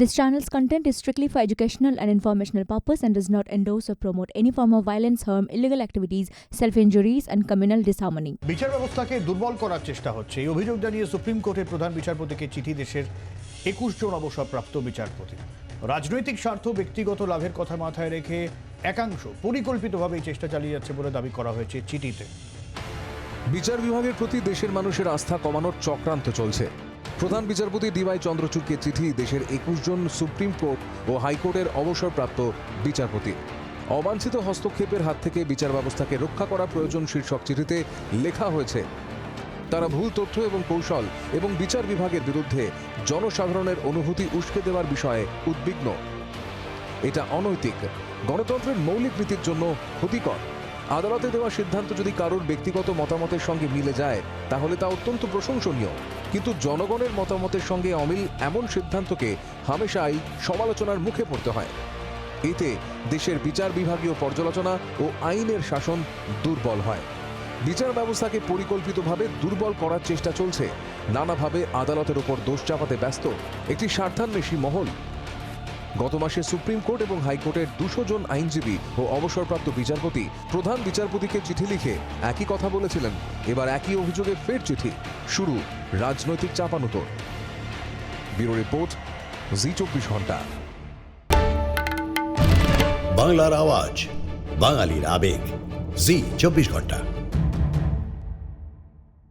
This channel's content is strictly for educational and informational purpose and does not endorse or promote any form of violence, harm, illegal activities, self-injuries and communal disharmony. বিচার ব্যবস্থাকে দুর্বল করার চেষ্টা হচ্ছে। এই অভিযোগ জানিয়ে সুপ্রিম কোর্টের প্রধান বিচারপতিকে চিঠি দেশের একুশ জন অবসরপ্রাপ্ত বিচারপতি। রাজনৈতিক স্বার্থ ব্যক্তিগত লাভের কথা মাথায় রেখে একাংশ পরিকল্পিতভাবে এই চেষ্টা চালিয়ে যাচ্ছে বলে দাবি করা হয়েছে চিঠিতে। বিচার বিভাগের প্রতি দেশের মানুষের আস্থা কমানোর চক্রান্ত চলছে। প্রধান বিচারপতি ডিওয়াই চন্দ্রচূড়কে চিঠি, দেশের একুশ জন সুপ্রিম কোর্ট ও হাইকোর্টের অবসরপ্রাপ্ত বিচারপতি। অবাঞ্ছিত হস্তক্ষেপের হাত থেকে বিচার ব্যবস্থাকে রক্ষা করা প্রয়োজন শীর্ষক চিঠিতে লেখা হয়েছে, তারা ভুল তথ্য এবং কৌশল এবং বিচার বিভাগের বিরুদ্ধে জনসাধারণের অনুভূতি উস্কে দেওয়ার বিষয়ে উদ্বিগ্ন। এটা অনৈতিক, গণতন্ত্রের মৌলিক নীতির জন্য ক্ষতিকর। আদালতে দেওয়া সিদ্ধান্ত যদি কারোর ব্যক্তিগত মতামতের সঙ্গে মিলে যায়, তাহলে তা অত্যন্ত প্রশংসনীয়। কিন্তু জনগণের মতামতের সঙ্গে অমিল এমন সিদ্ধান্তকে হামেশাই সমালোচনার মুখে পড়তে হয়। এতে দেশের বিচার বিভাগীয় পর্যালোচনা ও আইনের শাসন দুর্বল হয়। বিচার ব্যবস্থাকে পরিকল্পিতভাবে দুর্বল করার চেষ্টা চলছে। নানাভাবে আদালতের ওপর দোষ চাপাতে ব্যস্ত একটি স্বার্থান্বেষী মহল গত মাসে সুপ্রিম কোর্ট এবং হাইকোর্টের দুশো জন আইনজীবী ও অবসরপ্রাপ্ত বিচারপতি প্রধান বিচারপতিকে চিঠি লিখে একই কথা বলেছিলেন। এবার একই অভিযোগে ফের চিঠি। শুরু রাজনৈতিক চাপানুতোর। ব্যুরো রিপোর্ট, জি চব্বিশ ঘণ্টা। বাংলার আওয়াজ, বাঙালির আবেগ। জি চব্বিশ ঘণ্টা।